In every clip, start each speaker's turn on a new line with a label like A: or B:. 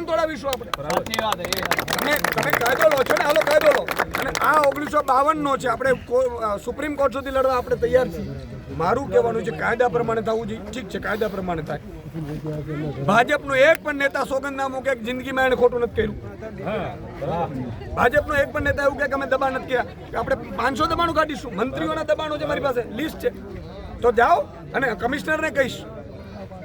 A: પણ તોડાવીશું આપણે. તમે તમે કાયદો લો છો ને? હાલો કાયદો લો અને આ ઓગણીસો બાવન નો છે. આપણે સુપ્રીમ કોર્ટ સુધી લડવા આપણે તૈયાર છીએ. મારું કહેવાનું છે કાયદા પ્રમાણે થવું જોઈએ. ઠીક છે કાયદા પ્રમાણે થાય. ભાજપનો એક પણ નેતા સોગંદનામું કે જિંદગીમાં એને ખોટું નથી કર્યું. ભાજપનો એક પણ નેતા એવું કે અમે દબાણ નથી કર્યા. કે આપણે પાંચસો દબાણો કાઢીશું. મંત્રીઓના દબાણો છે મારી પાસે. લિસ્ટ છે. તો જાઓ અને કમિશનરને કહીશ.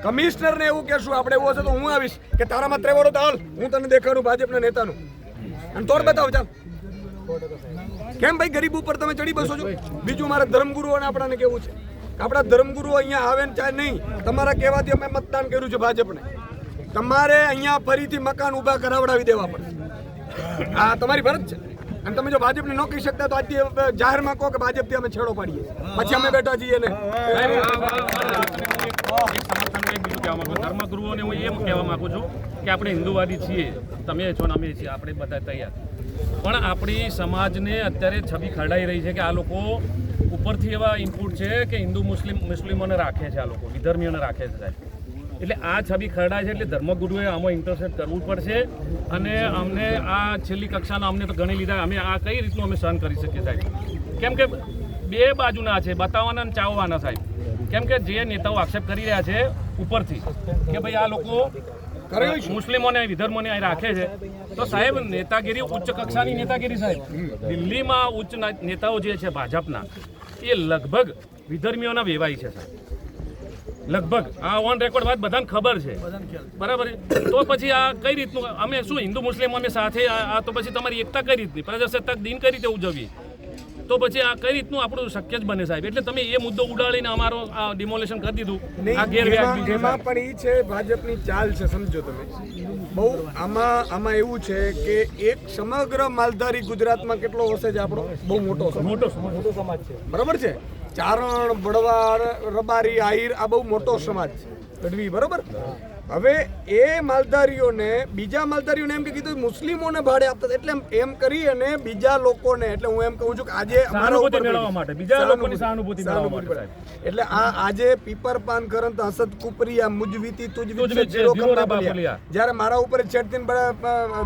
A: કમિશનરને એવું કહેશું, આપણે એવું હશે તો હું આવીશ કે તારામાં ત્રેવડો તાલ હું તને દેખાડું ભાજપના નેતાનું. અને તોડ બતાવ, ચાલ. કેમ ભાઈ, ગરીબ ઉપર તમે ચડી બસો છો? બીજું મારા ધર્મગુરુઓને આપણાને કેવું છે? આપણા ધર્મગુરુઓ અહીંયા આવે ને ચાહે નહીં, તમારા કહેવાથી અમે મતદાન કર્યું છે ભાજપને. તમારે અહીંયા ફરીથી મકાન ઊભા કરાવડાવી દેવા પડે. આ તમારી ફરજ છે. અને તમે જો ભાજપને ન કહી શકતા તો આજથી જાહેરમાં કહો કે ભાજપથી અમે છેડો પાડીએ. પછી અમે બેઠા છીએ ને.
B: સમર્થન કંઈ બીજું કહેવા માંગુ. ધર્મગુરુઓને હું એમ કહેવા માંગુ છું કે આપણે હિન્દુવાદી છીએ. તમે છો ને અમે છીએ. આપણે બધા તૈયાર. પણ આપણી સમાજને અત્યારે છબી ખરડાઈ રહી છે કે આ લોકો ઉપરથી એવા ઇનપુટ છે કે હિન્દુ, મુસ્લિમ, મુસ્લિમોને રાખે છે આ લોકો. વિધર્મીઓને રાખે છે સાહેબ. એટલે આ છબી ખરડાય છે એટલે ધર્મગુરુએ આમાં ઇન્ટરસેપ્ટ કરવું પડશે અને અમને આ છેલ્લી કક્ષાના અમને તો ગણી લીધા. અમે આ કઈ રીતનું અમે સહન કરી શકીએ સાહેબ? કેમ કે બે બાજુના છે. બતાવવાના અને ચાવવાના સાહેબ. કેમ કે જે નેતાઓ આક્ષેપ કરી રહ્યા છે ઉપરથી કે ભાઈ આ લોકો મુસ્લિમોને વિધર્મોને અહીં રાખે છે, તો સાહેબ, નેતાગીરી, ઉચ્ચ કક્ષાની નેતાગીરી સાહેબ, દિલ્હીમાં ઉચ્ચ નેતાઓ જે છે ભાજપના, એ લગભગ વિધર્મીઓના વેવાય છે સાહેબ. લગભગ. આ ઓન રેકોર્ડ વાત બધાને ખબર છે. બરાબર તો પછી આ કઈ રીતનું? અમે શું હિન્દુ મુસ્લિમ, અમે સાથે આ તો પછી તમારી એકતા કઈ રીતની? પ્રજાસત્તાક દિન કઈ રીતે ઉજવવી તો પછી આ કઈ રીતનું આપણું શક્ય જ બને સાહેબ? એટલે તમે એ મુદ્દો ઉડાડીને અમારો આ ડિમોલેશન કરી દીધું. આ ગેરવ્યાજબી છે
A: એમાં પણ એ છે ભાજપની ચાલ છે સમજો તમે. બહુ આમાં આમાં એવું છે કે એક સમગ્ર માલધારી ગુજરાતમાં કેટલો હશે જ આપણો? બહુ મોટો
B: મોટો મોટો સમાજ છે.
A: બરાબર છે? ચારણ બળવાર રબારી આહિર આ બહુ મોટો સમાજ છે. ગઢવી બરાબર? હવે એ માલધારીઓને બીજા માલધારીઓને એમ કે કીધું મુસ્લિમોને ભાડે આપતા એટલે એમ- કરી અને બીજા લોકોને એટલે હું એમ કહું છું કે આજે અમારા
B: સહાનુભૂતિ
A: ઉપર
B: મેળવવા માટે, બીજા લોકોની સહાનુભૂતિ. મેળવવા માટે,
A: એટલે આ આજે પીપર પાન કરંત હસદ કુપરિયા મુજવીતી તુજવી જીરો બલિયા.
B: બલિયા.
A: જ્યારે મારા ઉપર છેડતીને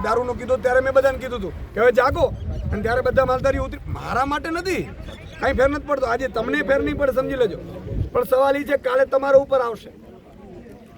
A: દારૂનું કીધું ત્યારે મેં બધાને કીધું હતું કે હવે જાગો. અને ત્યારે બધા માલધારી ઉતરી મારા માટે નથી. કાંઈ ફેર નથી પડતો. આજે તમને ફેર નહીં પડે સમજી લેજો. પણ સવાલ એ છે કાલે તમારા ઉપર આવશે.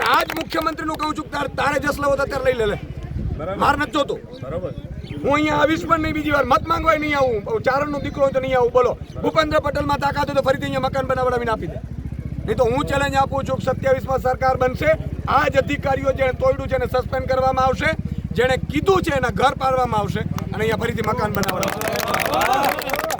A: અને આ જ મુખ્યમંત્રીનું કહું છું કે તારે તારે જસ લેવો તો ત્યારે લઈ લે લે. માર નથી જોતો.
B: બરાબર.
A: હું અહીંયા આવીશ પણ નહીં બીજી વાર મત માંગવાય નહીં આવું. ચારણનો દીકરો તો નહીં આવું બોલો. ભૂપેન્દ્ર પટેલમાં તાકાત હોય તો ફરીથી અહીંયા મકાન બનાવડાવીને આપી દે. નહીં તો હું ચેલેન્જ આપું છું કે સત્યાવીસમાં સરકાર બનશે. આ જ અધિકારીઓ જેણે તોડ્યું છે એને સસ્પેન્ડ કરવામાં આવશે. જેણે કીધું છે એના ઘર પાડવામાં આવશે. અને અહીંયા ફરીથી મકાન બનાવડાવશે.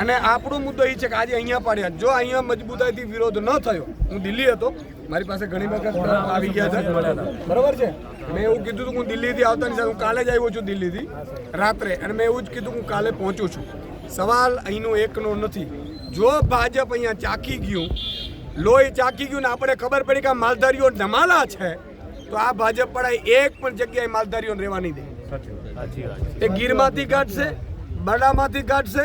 A: અને આપણો મુદ્દો એ છે કે આજે અહીંયા પાડ્યા. જો અહીંયા મજબૂતાઈથી વિરોધ ન થયો હું દિલ્હી હતો મારી પાસે ઘણી વખત આવી ગયા છે બરાબર છે? મેં એવું કીધું હતું હું દિલ્હીથી આવતા નથી. હું કાલે જ આવ્યો છું દિલ્હીથી રાત્રે. અને મેં એવું જ કીધું હું કાલે પહોંચું છું. સવાલ અહીંનો એકનો નથી. જો ભાજપ અહીંયા ચાકી ગયું લોહી ચાકી ગયું ને આપણે ખબર પડી કે આ માલધારીઓ નમાલા છે તો આ ભાજપ પડાય એક પણ જગ્યાએ માલધારીઓને રહેવા નહીં દે. એ ગીરમાંથી કાઢશે બરડામાંથી કાઢશે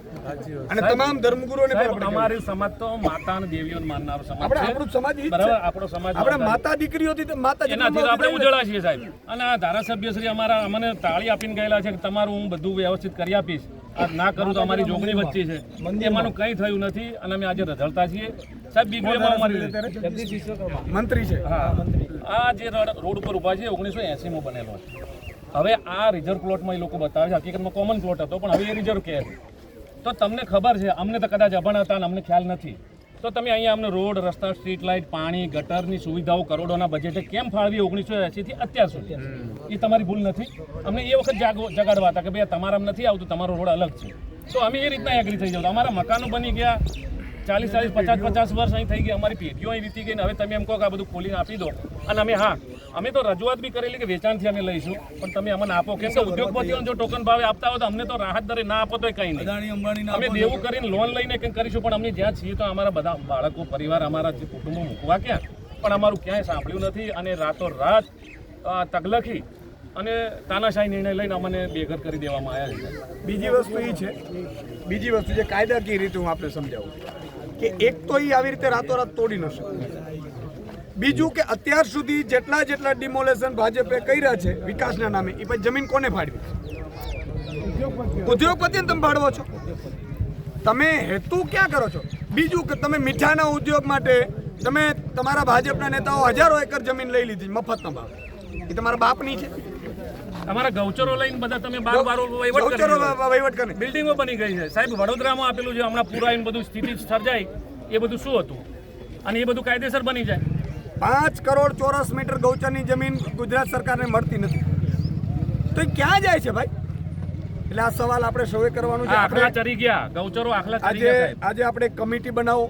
A: અને તમામ ધર્મગુરુઓને પણ
B: અમારી સમાજ તો માતા અને દેવીઓને માનનારો સમાજ
A: આપણે આપણો સમાજ ઈ
B: બરાબર? આપણો સમાજ
A: આપણે માતા દીકરીઓથી માતા
B: એનાથી આપણે ઉજળા છીએ સાહેબ. અને આ ધારાસભ્ય શ્રી અમારા અમને તાળી આપીને ગયેલા છે કે તમારું હું બધું વ્યવસ્થિત કરી આપીશ. આ ના કરું તો અમારી જોગણી વચ્ચે છે. એમાંનું કંઈ થયું નથી અને અમે આજે રઝળતા છીએ. સાહેબ બીજું અમારી
A: મંત્રી છે.
B: હા. આ જે રોડ ઉપર ઊભા છે ઓગણીસો એંસીમાં બનેલો છે. હવે આ રિઝર્વ પ્લોટમાં એ લોકો બતાવે છે. હકીકતમાં કોમન પ્લોટ હતો પણ હવે એ રિઝર્વ કે છે. તો તમને ખબર છે અમને તો કદાચ અભણ હતા અને અમને ખ્યાલ નથી. તો તમે અહીંયા અમને રોડ રસ્તા સ્ટ્રીટ લાઇટ પાણી ગટરની સુવિધાઓ કરોડોના બજેટે કેમ ફાળવી ઓગણીસો એંસીથી અત્યાર સુધી? એ તમારી ભૂલ નથી. અમને એ વખત જાગો જગાડવા હતા કે ભાઈ તમારા તમારામાં નથી આવતું તમારો રોડ અલગ છે. તો અમે એ રીતના એગ્રી થઈ જાવ અમારા મકાનો બની ગયા ચાલીસ ચાલીસ પચાસ પચાસ વર્ષ અહીં થઈ ગયા. અમારી પેઢીઓ અહીં વીતી ગઈ ને હવે તમે એમ કહો કે આ બધું ખોલીને આપી દો. અને અમે હા અમે તો રજૂઆત બી કરેલી કે વેચાણથી અમે લઈશું. પણ તમે અમને આપો. કેમ કે ઉદ્યોગપતિઓને જો ટોકન ભાવે આપતા હોય તો અમને તો રાહત દરે ના આપો તો કંઈ નહીં. અમે દેવું કરીને લોન લઈને કંઈક કરીશું પણ અમને જ્યાં છીએ તો અમારા બધા બાળકો પરિવાર અમારા જે કુટુંબો મૂકવા ક્યાં? પણ અમારું ક્યાંય સાંભળ્યું નથી અને રાતો રાત તગલખી અને તાનાશાહી નિર્ણય લઈને અમને બેઘર કરી દેવામાં આવ્યા છે.
A: બીજી વસ્તુ એ છે બીજી વસ્તુ જે કાયદાકીય રીતે હું આપણે સમજાવું કે એક તો એ આવી રીતે રાતોરાત તોડી ન શકે. બીજું કે અત્યાર સુધી જેટલા જેટલા ડિમોલેશન ભાજપે કર્યા છે વિકાસના નામે એ પછી જમીન કોને ફાળવી ઉદ્યોગપતિને તમે ફાળવો છો. તમે હેતુ ક્યાં કરો છો? બીજું કે તમે મીઠાના ઉદ્યોગ માટે તમે તમારા ભાજપના નેતાઓ હજારો એકર જમીન લઈ લીધી મફત ભાવ. એ તમારા બાપની છે.
B: તમારા ગૌચરો લઈને બધા તમે બાર બાર વહીવટ કરી
A: વહીવટ કરે.
B: બિલ્ડિંગો બની ગઈ છે. સાહેબ વડોદરામાં આપેલું છે હમણાં પૂરા એમ બધું સ્થિતિ સર્જાય એ બધું શું હતું? અને એ બધું કાયદેસર બની જાય.
A: પાંચ કરોડ ચોરસ મીટર ગૌચરની જમીન ગુજરાત સરકારને મળતી નથી. તો એ ક્યાં જાય છે ભાઈ? એટલે આ સવાલ આપણે સૌએ કરવાનું છે. આપણે
B: ચરી ગયા. ગૌચરો આખલા
A: આજે આજે આપણે કમિટી બનાવો.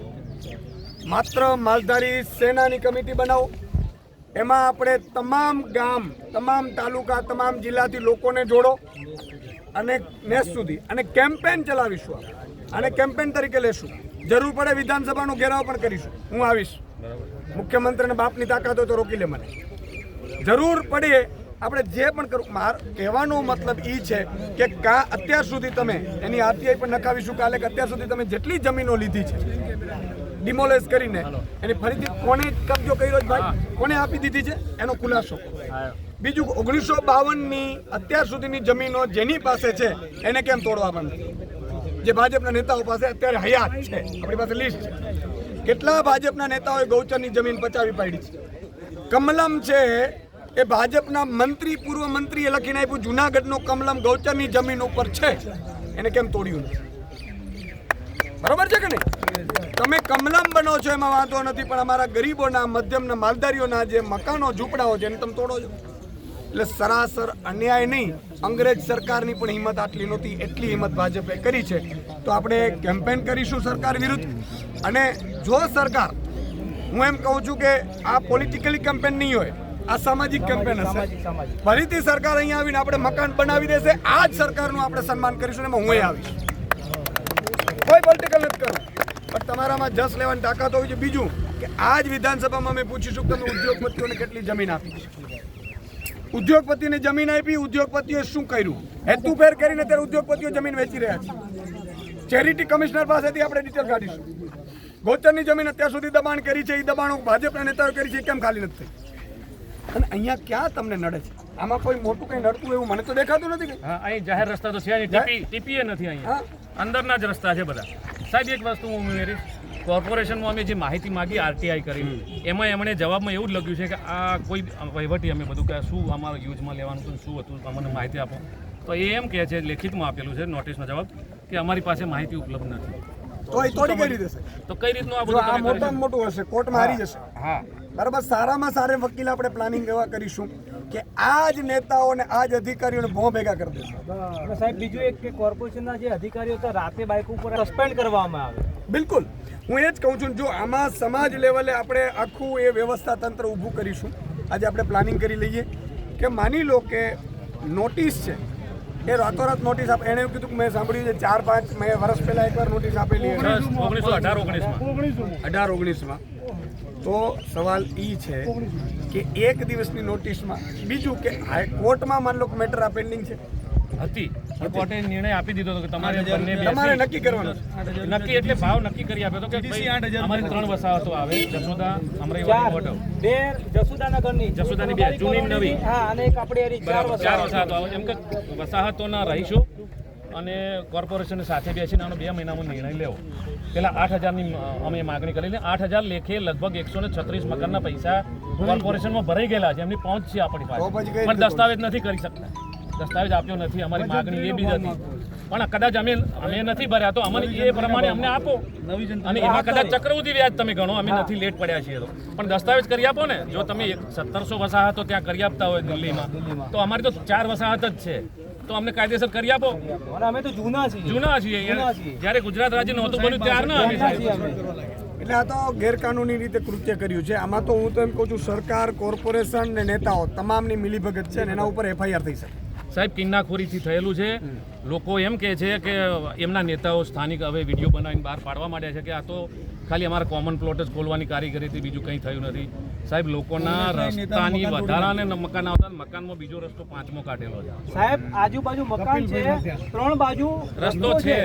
A: માત્ર માલધારી સેનાની કમિટી બનાવો. એમાં આપણે તમામ ગામ તમામ તાલુકા તમામ જિલ્લાથી લોકોને જોડો અને નેસ સુધી અને કેમ્પેન ચલાવીશું આપણે. અને કેમ્પેન તરીકે લેશું. જરૂર પડે વિધાનસભાનો ઘેરાવ પણ કરીશું. હું આવીશ. મુખ્યમંત્રીને બાપની તાકાત હોય તો રોકી લે મને. જરૂર પડે આપણે જે પણ કરું માર કહેવાનો મતલબ એ છે કે કા અત્યાર સુધી તમે એની આરટીઆઈ પણ નખાવીશું કાલે કે અત્યાર સુધી તમે જેટલી જમીનો લીધી છે ડિમોલેઝ કરીને એની ફરીથી કોને કબજો કર્યો છે ભાઈ? કોને આપી દીધી છે? એનો ખુલાસો. બીજું ઓગણીસો બાવનની અત્યાર સુધીની જમીનો જેની પાસે છે એને કેમ તોડવા બંધ? જે ભાજપના નેતાઓ પાસે અત્યારે હયાત છે. આપણી પાસે લિસ્ટ છે. કેટલા ભાજપના નેતાઓએ ગૌચરની જમીન પચાવી પાડી છે? કમલમ છે એ ભાજપના મંત્રી, પૂર્વ મંત્રીએ લખીને આપ્યું, જુનાગઢનો કમલમ ગૌચરની જમીન ઉપર છે. એને કેમ તોડ્યું નથી? બરોબર છે કે નહીં? તમે કમલમ બનો છો એમાં વાંધો નથી, પણ અમારા ગરીબોના, મધ્યમના, માલધારીઓના જે મકાનો, ઝૂંપડાઓ છે, એને તમે તોડો છો. એટલે સરાસર અન્યાય નહીં અંગ્રેજ સરકારની પણ હિંમત આટલી નહોતી એટલી હિંમત ભાજપે કરી છે. તો આપણે કેમ્પેન કરીશું સરકાર વિરુદ્ધ. અને જો સરકાર હું એમ કહું છું કે આ પોલિટિકલી કેમ્પેન નહીં હોય આ સામાજિક કેમ્પેન હશે. ફરીથી સરકાર અહીંયા આવીને આપણે મકાન બનાવી દેશે આ જ સરકારનું આપણે સન્માન કરીશું એમાં હું આવીશ. કોઈ પોલિટિકલ નથી કરું પણ તમારામાં જસ લેવાની તાકાત હોવી છે બીજું કે આ જ વિધાનસભામાં અમે પૂછીશું કે તમે ઉદ્યોગપતિઓને કેટલી જમીન આપી છે? ઉદ્યોગપતિને જમીન આપી ઉદ્યોગપતિઓએ શું કર્યું? હેતુફેર કરીને ત્યારે ઉદ્યોગપતિઓ જમીન વેચી રહ્યા છે. ચેરિટી કમિશનર પાસેથી આપણે ડિટેલ કાઢીશું. ગોચરની જમીન અત્યાર સુધી દબાણ કરી છે એ દબાણો ભાજપના નેતાઓ કરી છે કેમ ખાલી નથી અને અહીંયા ક્યાં તમને નડે છે? આમાં કોઈ મોટું કંઈ નડતું એવું મને તો દેખાતું નથી
B: અહીં જાહેર રસ્તા તો છે ટીપી ટીપીએ નથી અહીંયા. અંદરના જ રસ્તા છે બધા. સાહેબ એક વસ્તુ હું ઉમેરીશ. કોર્પોરેશનમાં અમે જે માહિતી માગી આરટીઆઈ કરી એમાં એમણે જવાબમાં એવું જ લખ્યું છે કે આ કોઈ વહીવટી અમે બધું કે શું અમારે યુઝમાં લેવાનું હતું શું હતું અમને માહિતી આપો. તો એ એમ કહે છે લેખિતમાં આપેલું છે નોટિસનો જવાબ કે અમારી પાસે માહિતી ઉપલબ્ધ નથી.
A: તો
B: કઈ રીતનું આ બધું
A: મોટામાં મોટું હશે કોર્ટમાં હારી જશે.
B: હા.
A: બરાબર સારામાં સારા વકીલ આપણે પ્લાનિંગ એવા કરીશું કે આ જ નેતાઓને આ જ અધિકારીઓને ભો ભેગા કરી દેશું
C: સાહેબ બીજું એક કે કોર્પોરેશનના જે અધિકારીઓ હતા રાતે બાઇક ઉપર સસ્પેન્ડ કરવામાં આવે.
A: બિલકુલ. હું એ જ કહું છું જો આમાં સમાજ લેવલે આપણે આખું એ વ્યવસ્થા તંત્ર ઊભું કરીશું આજે આપણે પ્લાનિંગ કરી લઈએ કે માની લો કે નોટિસ છે એ રાતોરાત નોટિસ આપ એણે એવું કીધું કે મેં સાંભળ્યું છે ચાર પાંચ મેં વર્ષ પહેલા એકવાર નોટિસ આપેલી.
B: ઓગણીસો અઢાર ઓગણીસમાં.
A: અઢાર ઓગણીસમાં. તો સવાલ એ છે કે એક દિવસની નોટિસમાં બીજું કે હાઈકોર્ટમાં માન લો કે મેટર આ પેન્ડિંગ છે?
B: હતી. કોર્ટે નિર્ણય આપી દીધો હતો કે તમારે બંને
A: તમારે નક્કી કરવાનું
B: નક્કી એટલે ભાવ નક્કી કરી આપ્યો હતો કે ભાઈ અમારી ત્રણ વસાહતો આવે. જસોદા અમરાઈવાડી વોટવ
C: બે જસુદાનગરની.
B: જસોદાની બે, જૂની નવી.
C: હા અને એક આપણે ચાર વસાહતો.
B: આવે. એમ કે વસાહતોના રહીશો અને કોર્પોરેશન સાથે બેસીને આનો બે મહિનામાં નિર્ણય લેવો. પેલા આઠ હજારની અમે માગણી કરી. આઠ હજાર લેખે લગભગ એકસો ને છત્રીસ મકાનના પૈસા કોર્પોરેશનમાં ભરાઈ ગયેલા છે. એમની પહોંચ છે આપણી પાસે. પણ દસ્તાવેજ નથી કરી શકતા. દસ્તાવેજ આપ્યો નથી અમારી માગણી એ બી હતી પણ કદાચ અમે અમે નથી ભર્યા તો અમને એ પ્રમાણે અમને આપો. અને એમાં કદાચ ચક્રવૃદ્ધિ વ્યાજ તમે ગણો અમે નથી લેટ પડ્યા છીએ તો. પણ દસ્તાવેજ કરી આપો ને. જો તમે સત્તરસો વસાહતો ત્યાં કરી આપતા હોય દિલ્હીમાં તો અમારી તો ચાર વસાહત જ છે. તો અમને કાયદેસર કરી આપો.
C: અમે તો જૂના છીએ.
B: જૂના છીએ જ્યારે ગુજરાત રાજ્ય નહોતું બન્યું ત્યારના અમે સાહેબ.
C: અમે.
A: એટલે આ તો ગેરકાનૂની રીતે કૃત્ય કર્યું છે. આમાં તો હું તો એમ કહું છું સરકાર કોર્પોરેશન ને નેતાઓ તમામની મિલીભગત છે ને એના ઉપર એફઆઈઆર થઈ શકે.
B: સાહેબ કિન્નાખોરીથી થયેલું છે. લોકો એમ કહે છે કે એમના નેતાઓ સ્થાનિક હવે વીડિયો બનાવીને બહાર પાડવા માંડ્યા છે કે આ તો ખાલી અમારા કોમન પ્લોટ જ ખોલવાની કારીગરીથી બીજું કંઈ થયું નથી. સાહેબ લોકોના રસ્તાની વધારાને મકાન આવતા મકાનમાં બીજો રસ્તો પાંચમો કાઢેલો છે.
C: સાહેબ આજુબાજુ મકાન છે ત્રણ બાજુ
B: રસ્તો છે.